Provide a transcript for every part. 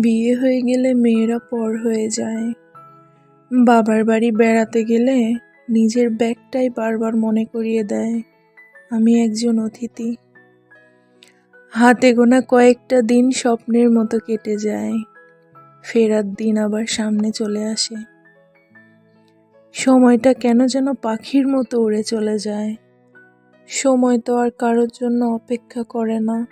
বিয়ে হয়ে গেলে মেয়েরা পর হয়ে যায়। বাবার বাড়ি বেড়াতে গেলে নিজের ব্যাগটাই বারবার মনে করিয়ে দেয়। আমি একজন অতিথি। হাতে গোনা কয়েকটা দিন স্বপ্নের মতো কেটে যায়। ফেরার দিন আবার সামনে চলে আসে। সময়টা কেন যেন পাখির মতো উড়ে চলে যায়। সময় তো আর কারোর জন্য অপেক্ষা করে না।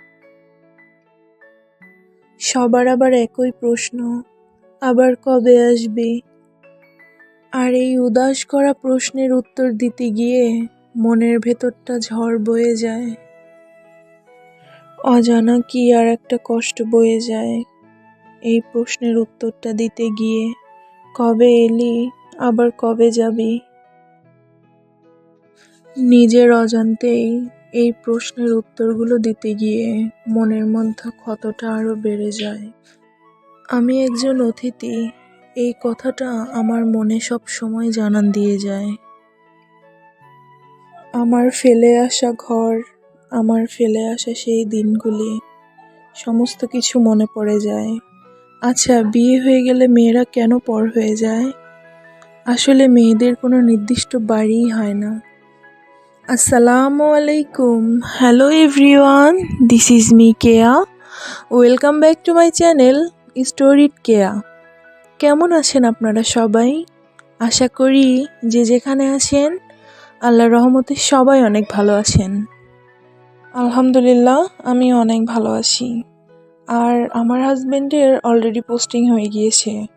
সবার আবার একই প্রশ্ন, আবার কবে আসবে? আর এই উদাস করা প্রশ্নের উত্তর দিতে গিয়ে মনের ভেতরটা ঝড় বয়ে যায়। অজানা কি আর একটা কষ্ট বয়ে যায়? এই প্রশ্নের উত্তরটা দিতে গিয়ে, কবে এলি? আবার কবে যাবি? নিজের অজান্তেই এই প্রশ্নের উত্তরগুলো দিতে গিয়ে মনের মধ্যে ক্ষতটা আরও বেড়ে যায়। আমি একজন অতিথি, এই কথাটা আমার মনে সব সময় জানান দিয়ে যায়। আমার ফেলে আসা ঘর আমার ফেলে আসা সেই দিনগুলি, সমস্ত কিছু মনে পড়ে যায়। আচ্ছা বিয়ে হয়ে গেলে মেয়েরা কেন পর হয়ে যায়? আসলে মেয়েদের কোনো নির্দিষ্ট বাড়িই হয় না। আসসালামু আলাইকুম। Hello everyone, this is me Keya. Welcome back to my channel, storied Keya. কেমন আছেন আপনারা সবাই? আশা করি যে যেখানে আছেন আল্লাহ রহমতে সবাই অনেক ভালো আছেন। আলহামদুলিল্লাহ, আমি অনেক ভালো আছি। আর আমার হাজব্যান্ডের অলরেডি পোস্টিং হয়ে গিয়েছে।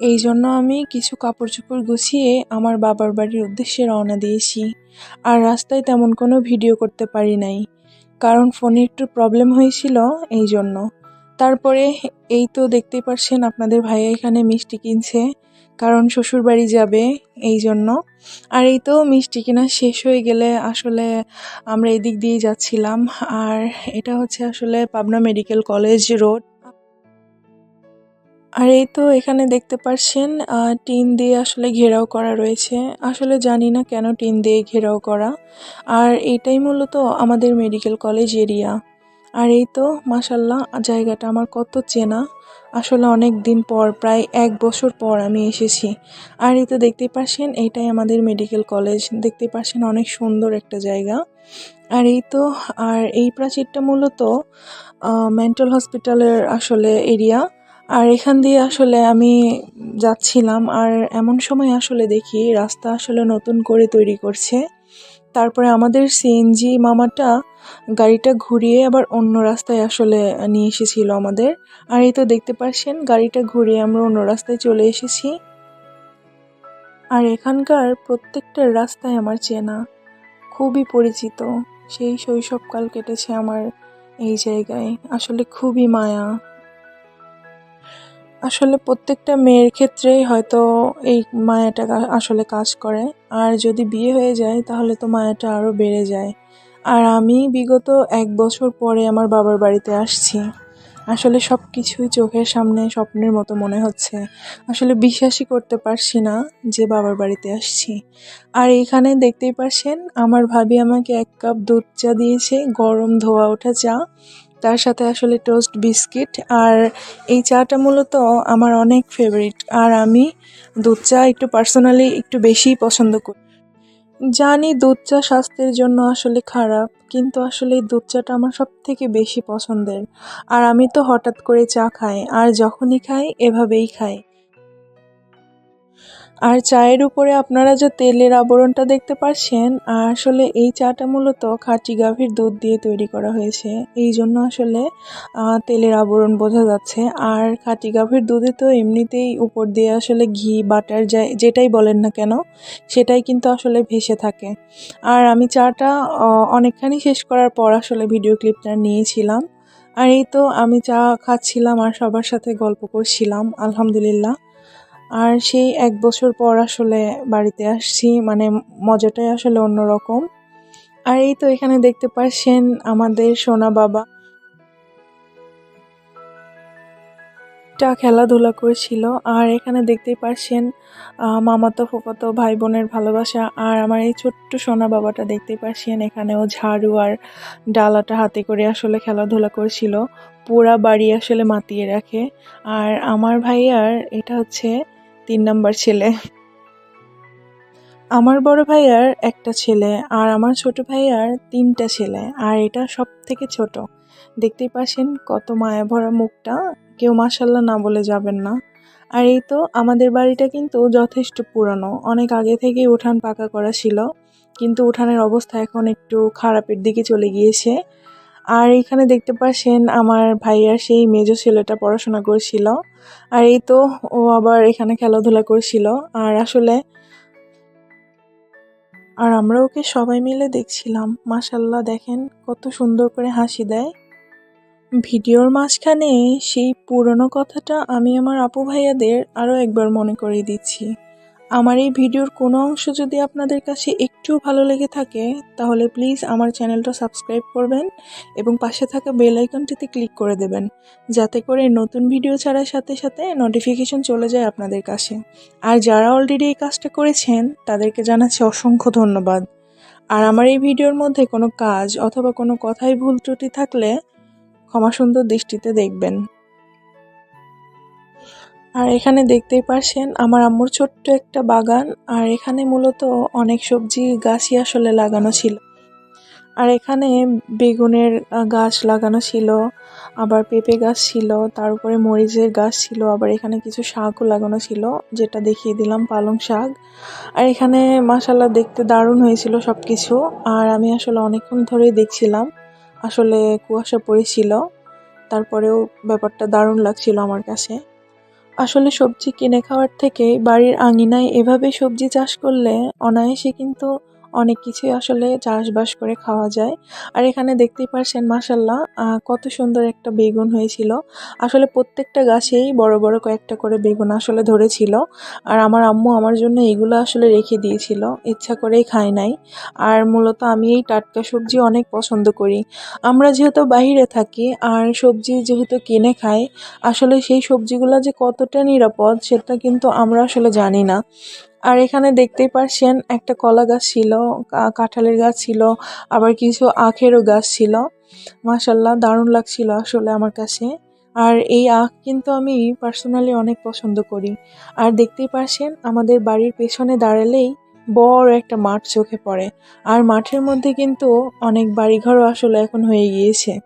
এই জন্য আমি কিছু কাপড় চোপড় গুছিয়ে আমার বাবার বাড়ির উদ্দেশ্যে রওনা দিয়েছি। আর রাস্তায় তেমন কোনো ভিডিও করতে পারি নাই। কারণ ফোনে একটু প্রবলেম হয়েছিল এই জন্য। তারপরে এই তো দেখতেই পারছেন আপনাদের ভাইয়া এখানে মিষ্টি কিনছে। কারণ শ্বশুর বাড়ি যাবে এই জন্য। আর এই তো মিষ্টি কেনা শেষ হয়ে গেলে আসলে আমরা এদিক দিয়ে যাচ্ছিলাম। আর এটা হচ্ছে আসলে পাবনা মেডিকেল কলেজ রোড। আর এই তো এখানে দেখতে পাচ্ছেন টিন দিয়ে আসলে ঘেরাও করা রয়েছে। আসলে জানি না কেন টিন দিয়ে ঘেরাও করা। আর এটাই মূলত আমাদের মেডিকেল কলেজ এরিয়া। আর এই তো মাসাল্লাহ জায়গাটা আমার কত চেনা। আসলে অনেক দিন পর, প্রায় এক বছর পর আমি এসেছি। আর এই তো দেখতেই পাচ্ছেন এইটাই আমাদের মেডিকেল কলেজ। দেখতেই পাচ্ছেন অনেক সুন্দর একটা জায়গা। আর এই তো, আর এই প্রাচীরটা মূলত মেন্টাল হসপিটালের আসলে এরিয়া আর এখান দিয়ে আসলে আমি যাচ্ছিলাম, আর এমন সময় আসলে দেখি রাস্তা আসলে নতুন করে তৈরি করছে। তারপরে আমাদের সিএনজি মামাটা গাড়িটা ঘুরিয়ে আবার অন্য রাস্তায় আসলে নিয়ে এসেছিল আমাদের। আর এই তো দেখতে পাচ্ছেন, গাড়িটা ঘুরিয়ে আমরা অন্য রাস্তায় চলে এসেছি। আর এখানকার প্রত্যেকটা রাস্তায় আমার চেনা, খুবই পরিচিত। সেই শৈশবকাল কেটেছে আমার এই জায়গায়। আসলে খুবই মায়া। আসলে প্রত্যেকটা মেয়ের ক্ষেত্রেই হয়তো এই মায়াটা আসলে কাজ করে। আর যদি বিয়ে হয়ে যায়, তাহলে তো মায়াটা আরও বেড়ে যায়। আর আমি বিগত এক বছর পরে আমার বাবার বাড়িতে আসছি। আসলে সব কিছুই চোখের সামনে স্বপ্নের মতো মনে হচ্ছে। আসলে বিশ্বাসই করতে পারছি না যে বাবার বাড়িতে আসছি। আর এখানে দেখতেই পারছেন, আমার ভাবি আমাকে এক কাপ দুধ চা দিয়েছে, গরম ধোয়া ওঠা চা। তার সাথে আসলে টোস্ট বিস্কিট আর এই চাটা মূলত আমার অনেক ফেভারিট আর আমি দুধ চা একটু পার্সোনালি একটু বেশিই পছন্দ করি। জানি দুধ চা স্বাস্থ্যের জন্য আসলে খারাপ, কিন্তু আসলে দুধ চাটা আমার সব থেকে বেশি পছন্দের। আর আমি তো হঠাৎ করে চা খাই, আর যখনই খাই এভাবেই খাই। আর চায়ের উপরে আপনারা যে তেলের আবরণটা দেখতে পাচ্ছেন আসলে এই চাটা মূলত খাঁটি গাভীর দুধ দিয়ে তৈরি করা হয়েছে। এই জন্য আসলে তেলের আবরণ বোঝা যাচ্ছে। আর খাঁটি গাভীর দুধে তো এমনিতেই উপর দিয়ে আসলে ঘি, বাটার যাই যেটাই বলেন না কেন, সেটাই কিন্তু আসলে ভেসে থাকে। আর আমি চাটা অনেকখানি শেষ করার পর আসলে ভিডিও ক্লিপটা নিয়েছিলাম। আর এই তো আমি চা খাচ্ছিলাম আর সবার সাথে গল্প করছিলাম, আলহামদুলিল্লাহ। আর সেই এক বছর পর আসলে বাড়িতে আসছি মানে মজাটাই আসলে অন্যরকম। আর এই তো এখানে দেখতে পাচ্ছেন আমাদের সোনা বাবা। টা খেলাধুলা করছিল, আর এখানে দেখতেই পারছেন মামাতো ফুফাতো ভাই বোনের ভালোবাসা। আর আমার এই ছোট্ট সোনা বাবাটা দেখতেই পারছেন, এখানেও ঝাড়ু আর ডালাটা হাতে করে আসলে খেলাধুলা করছিল। পুরা বাড়ি আসলে মাতিয়ে রাখে। আর আমার ভাইয়ার এটা হচ্ছে তিন নাম্বার ছেলে। আমার বড় ভাইয়ার একটা ছেলে আর আমার ছোট ভাইয়ার তিনটা ছেলে আর এটা সব থেকে ছোট। দেখতেই পাচ্ছেন কত মায়া ভরা মুখটা। কেউ মাসাল্লাহ না বলে যাবেন না। আর এই তো আমাদের বাড়িটা কিন্তু যথেষ্ট পুরানো। অনেক আগে থেকেই উঠান পাকা করা ছিল। কিন্তু উঠানের অবস্থা এখন একটু খারাপের দিকে চলে গিয়েছে। আর এখানে দেখতে পাচ্ছেন আমার ভাইয়ার সেই মেজো ছেলেটা পড়াশোনা করছিল। আর এই তো ও আবার এখানে খেলাধুলা করছিল। আর আসলে আর আমরা ওকে সবাই মিলে দেখছিলাম। মাসাল্লাহ দেখেন কত সুন্দর করে হাসি দেয়। ভিডিওর মাঝখানে সেই পুরনো কথাটা আমি আমার আপু ভাইয়াদের আরও একবার মনে করিয়ে দিচ্ছি। আমার এই ভিডিওর কোনো অংশ যদি আপনাদের কাছে একটু ভালো লেগে থাকে, তাহলে প্লিজ আমার চ্যানেলটা সাবস্ক্রাইব করবেন এবং পাশে থাকা বেল আইকনটিতে ক্লিক করে দেবেন, যাতে করে নতুন ভিডিও ছাড়ার সাথে সাথে নোটিফিকেশন চলে যায় আপনাদের কাছে। আর যারা অলরেডি এই কাজটা করেছেন, তাদেরকে জানাচ্ছি অসংখ্য ধন্যবাদ। আর আমার এই ভিডিওর মধ্যে কোনো কাজ অথবা কোনো কথাই ভুল ত্রুটি থাকলে ক্ষমা সুন্দর দৃষ্টিতে দেখবেন। আর এখানে দেখতেই পারছেন আমার আম্মুর ছোট্ট একটা বাগান, আর এখানে মূলত অনেক সবজি গাছই আসলে লাগানো ছিল। আর এখানে বেগুনের গাছ লাগানো ছিল, আবার পেঁপে গাছ ছিল, তার উপরে মরিচের গাছ ছিল, আবার এখানে কিছু শাকও লাগানো ছিল, যেটা দেখিয়ে দিলাম পালং শাক। আর এখানে মাসাল্লাহ দেখতে দারুণ হয়েছিল সব কিছু আর আমি আসলে অনেকক্ষণ ধরেই দেখছিলাম, আসলে কুয়াশা পড়েছিল, তারপরেও ব্যাপারটা দারুণ লাগছিল আমার কাছে। আসলে সবজি কিনে খাওয়ার থেকে বাড়ির আঙিনায় এভাবে সবজি চাষ করলে অনায়াসে কিন্তু অনেক কিছুই আসলে চাষবাস করে খাওয়া যায়। আর এখানে দেখতেই পারছেন মাসাল্লাহ কত সুন্দর একটা বেগুন হয়েছিল। আসলে প্রত্যেকটা গাছেই বড় বড় কয়েকটা করে বেগুন আসলে ধরেছিল। আর আমার আম্মু আমার জন্য এগুলো আসলে রেখে দিয়েছিল। ইচ্ছা করেই খাই নাই। আর মূলত আমি এই টাটকা সবজি অনেক পছন্দ করি। আমরা যেহেতু বাইরে থাকি আর সবজি যেহেতু কিনে খাই, আসলে সেই সবজিগুলো যে কতটা নিরাপদ সেটা কিন্তু আমরা আসলে জানি না। আর এখানে দেখতেই পারছেন একটা কলা গাছ ছিল কাঁঠালের গাছ ছিল, আবার কিছু আখেরও গাছ ছিল। মাশাল্লাহ দারুণ লাগছিল আসলে আমার কাছে। আর এই আখ কিন্তু আমি পার্সোনালি অনেক পছন্দ করি। আর দেখতেই পারছেন আমাদের বাড়ির পেছনে দাঁড়ালেই বড় একটা মাঠ চোখে পড়ে। আর মাঠের মধ্যে কিন্তু অনেক বাড়িঘরও আসলে এখন হয়ে গিয়েছে।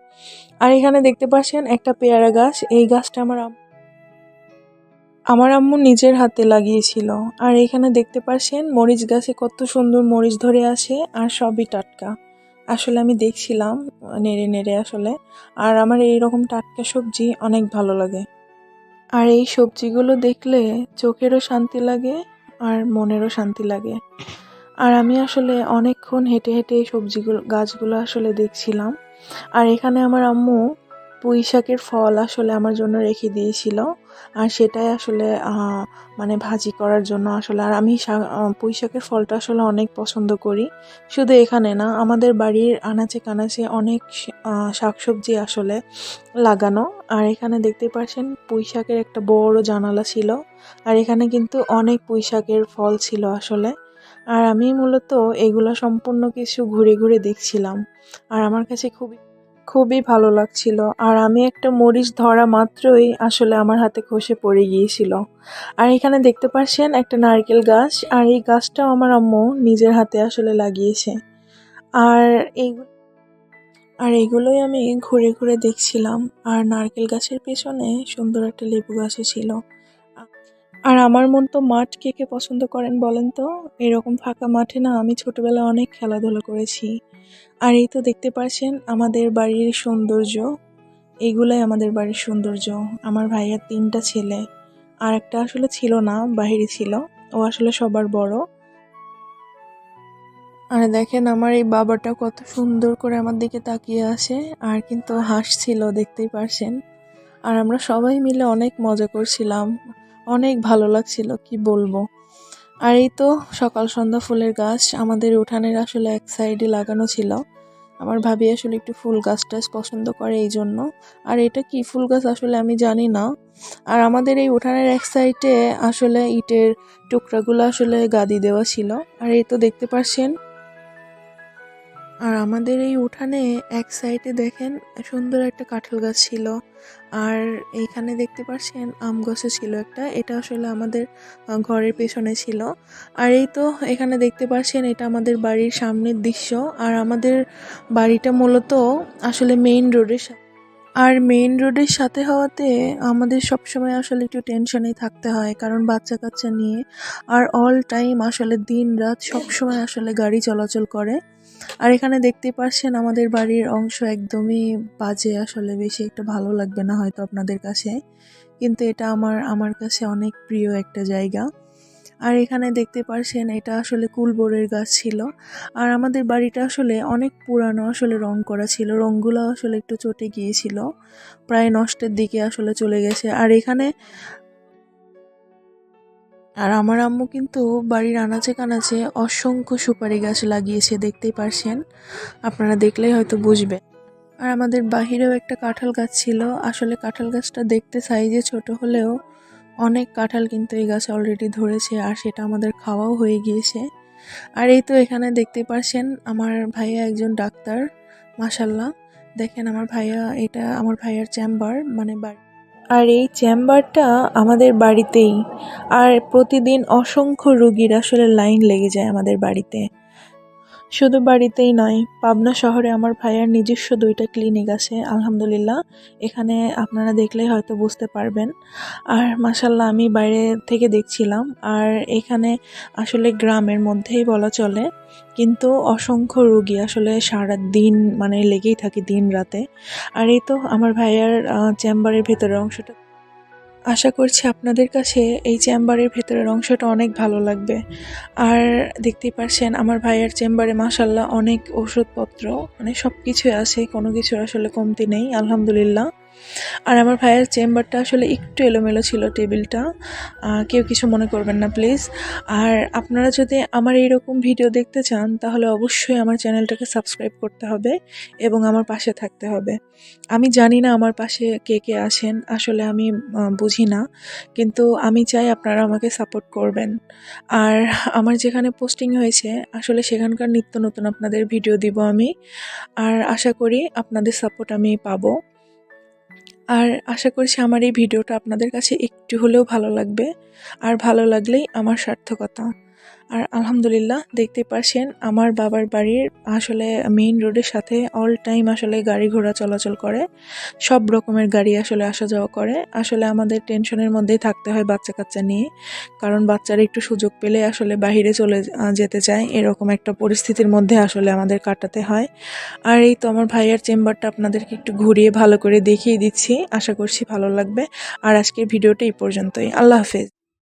আর এখানে দেখতে পাচ্ছেন একটা পেয়ারা গাছ। এই গাছটা আমার আম- আমার আম্মু নিজের হাতে লাগিয়েছিল। আর এখানে দেখতে পাচ্ছেন মরিচ গাছে কত সুন্দর মরিচ ধরে আসে আর সবই টাটকা। আসলে আমি দেখছিলাম, নেড়ে নেড়ে আসলে। আর আমার এই রকম টাটকা সবজি অনেক ভালো লাগে। আর এই সবজিগুলো দেখলে চোখেরও শান্তি লাগে আর মনেরও শান্তি লাগে। আর আমি আসলে অনেকক্ষণ হেঁটে হেঁটে এই সবজিগুলো, গাছগুলো আসলে দেখছিলাম। আর এখানে আমার আম্মু পুঁই শাকের ফল আসলে আমার জন্য রেখে দিয়েছিল। আর সেটাই আসলে মানে ভাজি করার জন্য আসলে। আর আমি পুঁই ফলটা আসলে অনেক পছন্দ করি। শুধু এখানে না, আমাদের বাড়ির আনাচে কানাচে অনেক শাকসবজি আসলে লাগানো। আর এখানে দেখতে পাচ্ছেন পুঁই শাকের একটা বড় জানালা ছিল। আর এখানে কিন্তু অনেক পুঁই শাকের ফল ছিল আসলে। আর আমি মূলত এগুলো সম্পূর্ণ কিছু ঘুরে ঘুরে দেখছিলাম। আর আমার কাছে খুবই খুবই ভালো লাগছিল। আর আমি একটা মরিচ ধরা মাত্রই আসলে আমার হাতে খসে পড়ে গিয়েছিল। আর এখানে দেখতে পাচ্ছেন একটা নারকেল গাছ, আর এই গাছটাও আমার আম্মু নিজের হাতে আসলে লাগিয়েছে। আর এই আর এগুলোই আমি ঘুরে ঘুরে দেখছিলাম। আর নারকেল গাছের পেছনে সুন্দর একটা লেবু গাছও ছিল। আর আমার মন তো মাঠ কে কে পছন্দ করেন বলেন তো? এরকম ফাঁকা মাঠে না আমি ছোটবেলায় অনেক খেলাধুলা করেছি। আর এই তো দেখতে পাচ্ছেন আমাদের বাড়ির সৌন্দর্য। এইগুলাই আমাদের বাড়ির সৌন্দর্য। আমার ভাইয়ার তিনটা ছেলে। আর একটা আসলে ছিল না, বাহিরে ছিল। ও আসলে সবার বড়। আর দেখেন আমার এই বাবাটা কত সুন্দর করে আমার দিকে তাকিয়ে আসে আর কিন্তু হাসছিল, দেখতেই পারছেন। আর আমরা সবাই মিলে অনেক মজা করছিলাম। অনেক ভালো লাগছিল, কি বলব। আর এই তো সকাল সন্ধ্যা ফুলের গাছ। আমাদের উঠানের আসলে এক সাইডে লাগানো ছিল। আমার ভাবি আসলে একটু ফুল গাছ টাছ পছন্দ করে এই জন্য। আর এটা কি ফুল গাছ আসলে আমি জানি না। আর আমাদের এই উঠানের এক সাইডে আসলে ইটের টুকরাগুলো আসলে গাদি দেওয়া ছিল। আর এই তো দেখতে পাচ্ছেন আর আমাদের এই উঠানে এক সাইডে দেখেন সুন্দর একটা কাঁঠাল গাছ ছিল। আর এইখানে দেখতে পাচ্ছেন আম গাছও ছিল একটা। এটা আসলে আমাদের ঘরের পেছনে ছিল। আর এই তো এখানে দেখতে পাচ্ছেন এটা আমাদের বাড়ির সামনের দৃশ্য। আর আমাদের বাড়িটা মূলত আসলে মেইন রোডের সাথে আর মেইন রোডের সাথে হওয়াতে আমাদের সবসময় আসলে একটু টেনশনেই থাকতে হয়, কারণ বাচ্চা কাচ্চা নিয়ে। আর অল টাইম আসলে দিন রাত সবসময় আসলে গাড়ি চলাচল করে। আর এখানে দেখতে পাচ্ছেন আমাদের বাড়ির অংশ একদমই বাজে, আসলে বেশি একটা ভালো লাগবে না হয়তো আপনাদের কাছে। কিন্তু এটা আমার আমার কাছে অনেক প্রিয় একটা জায়গা। আর এখানে দেখতে পাচ্ছেন এটা আসলে কুলবোরের গাছ ছিল। আর আমাদের বাড়িটা আসলে অনেক পুরানো, আসলে রং করা ছিল। রঙগুলো আসলে একটু চটে গিয়েছিল। প্রায় নষ্টের দিকে আসলে চলে গেছে। আর এখানে আর আমার আম্মু কিন্তু বাড়ির আনাচে কানাচে অসংখ্য সুপারি গাছ লাগিয়েছে, দেখতেই পারছেন? আপনারা দেখলেই হয়তো বুঝবেন। আর আমাদের বাহিরেও একটা কাঁঠাল গাছ ছিল। আসলে কাঁঠাল গাছটা দেখতে সাইজে ছোট হলেও অনেক কাঁঠাল কিন্তু এই গাছ অলরেডি ধরেছে আর সেটা আমাদের খাওয়াও হয়ে গিয়েছে। আর এই তো এখানে দেখতে পারছেন, আমার ভাইয়া একজন ডাক্তার মাসাল্লাহ দেখেন আমার ভাইয়া, এটা আমার ভাইয়ার চেম্বার মানে বাড়ি আর এই চেম্বারটা আমাদের বাড়িতেই। আর প্রতিদিন অসংখ্য রুগীর আসলে লাইন লেগে যায় আমাদের বাড়িতে। শুধু বাড়িতেই নয়, পাবনা শহরে আমার ভাইয়ার নিজস্ব দুইটা ক্লিনিক আছে, আলহামদুলিল্লাহ। এখানে আপনারা দেখলেই হয়তো বুঝতে পারবেন। আর মাসাল্লাহ আমি বাইরে থেকে দেখছিলাম। আর এখানে আসলে গ্রামের মধ্যেই বলা চলে। কিন্তু অসংখ্য রুগী আসলে সারা দিন মানে লেগেই থাকে দিন রাতে। আর এই তো আমার ভাইয়ার চেম্বারের ভেতরের অংশটা। আশা করছি আপনাদের কাছে এই চেম্বারের ভেতরের অংশটা অনেক ভালো লাগবে। আর দেখতেই পারছেন আমার ভাইয়ের চেম্বারে মাসাল্লাহ অনেক ওষুধপত্র মানে সব কিছুই আছে, কোনো কিছু আসলে কমতি নেই, আলহামদুলিল্লাহ। আর আমার ভাইয়ের চেম্বারটা আসলে একটু এলোমেলো ছিল টেবিলটা। কেউ কিছু মনে করবেন না, প্লিজ। আর আপনারা যদি আমার এইরকম ভিডিও দেখতে চান, তাহলে অবশ্যই আমার চ্যানেলটাকে সাবস্ক্রাইব করতে হবে এবং আমার পাশে থাকতে হবে। আমি জানি না আমার পাশে কে কে আসেন আসলে আমি বুঝি না। কিন্তু আমি চাই আপনারা আমাকে সাপোর্ট করবেন। আর আমার যেখানে পোস্টিং হয়েছে, আসলে সেখানকার নিত্য নতুন আপনাদের ভিডিও দিব আমি। আর আশা করি আপনাদের সাপোর্ট আমি পাবো। আর আশা করছি আমার এই ভিডিওটা আপনাদের কাছে একটু হলেও ভালো লাগবে। আর ভালো লাগলেই আমার সার্থকতা। আর আলহামদুলিল্লাহ দেখতে পাচ্ছেন আমার বাবার বাড়ির আসলে মেইন রোডের সাথে অল টাইম আসলে গাড়ি ঘোড়া চলাচল করে। সব রকমের গাড়ি আসলে আসা যাওয়া করে। আসলে আমাদের টেনশনের মধ্যেই থাকতে হয় বাচ্চা কাচ্চা নিয়ে। কারণ বাচ্চারা একটু সুযোগ পেলে আসলে বাইরে চলে যেতে চায়। এরকম একটা পরিস্থিতির মধ্যে আসলে আমাদের কাটাতে হয়। আর এই তো আমার ভাইয়ার চেম্বারটা আপনাদেরকে একটু ঘুরিয়ে ভালো করে দেখিয়ে দিচ্ছি। আশা করছি ভালো লাগবে। আর আজকের ভিডিওটা এই পর্যন্তই। আল্লাহ হাফেজ।